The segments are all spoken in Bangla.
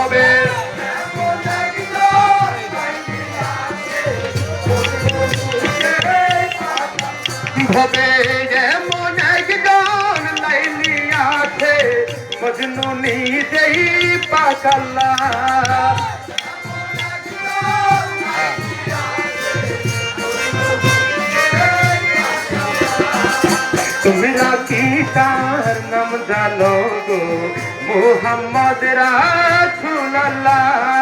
হবে। ভবে যেমন একজন লাইনি আছে মজনু নিজেই পাকাল্লা। তোমরা কি তার নাম জানো? মোহাম্মদ রাসূলুল্লাহ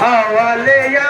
हवाले या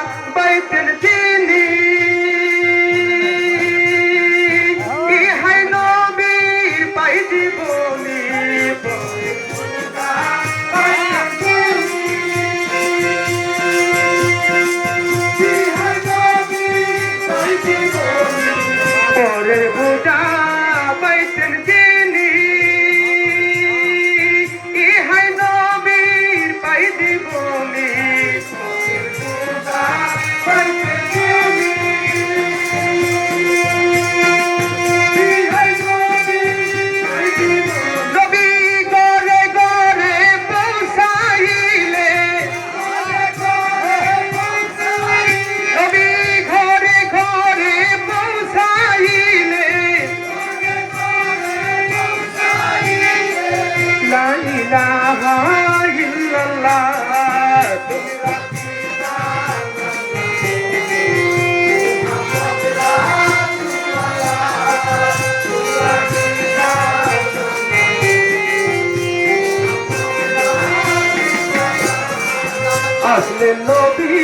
আসলে নবী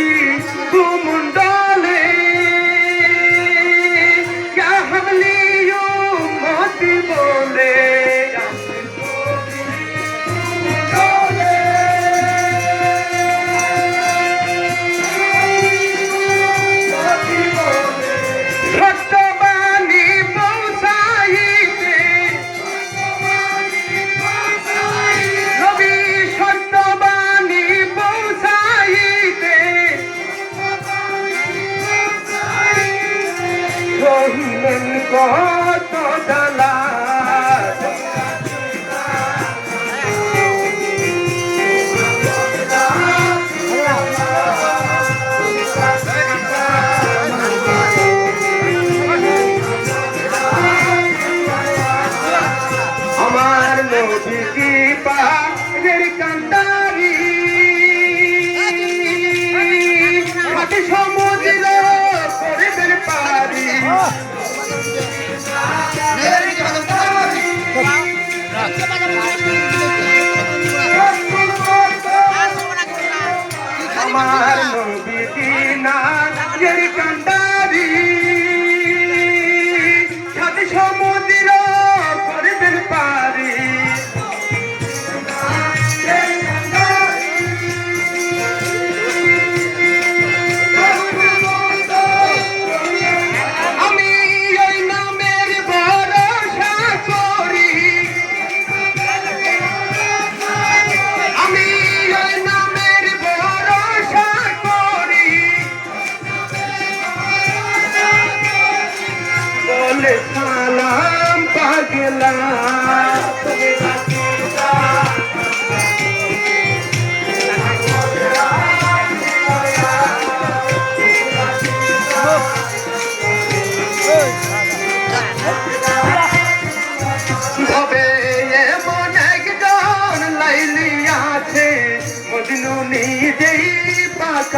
কর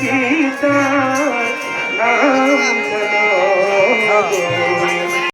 গীতা নাম হ্যাঁ।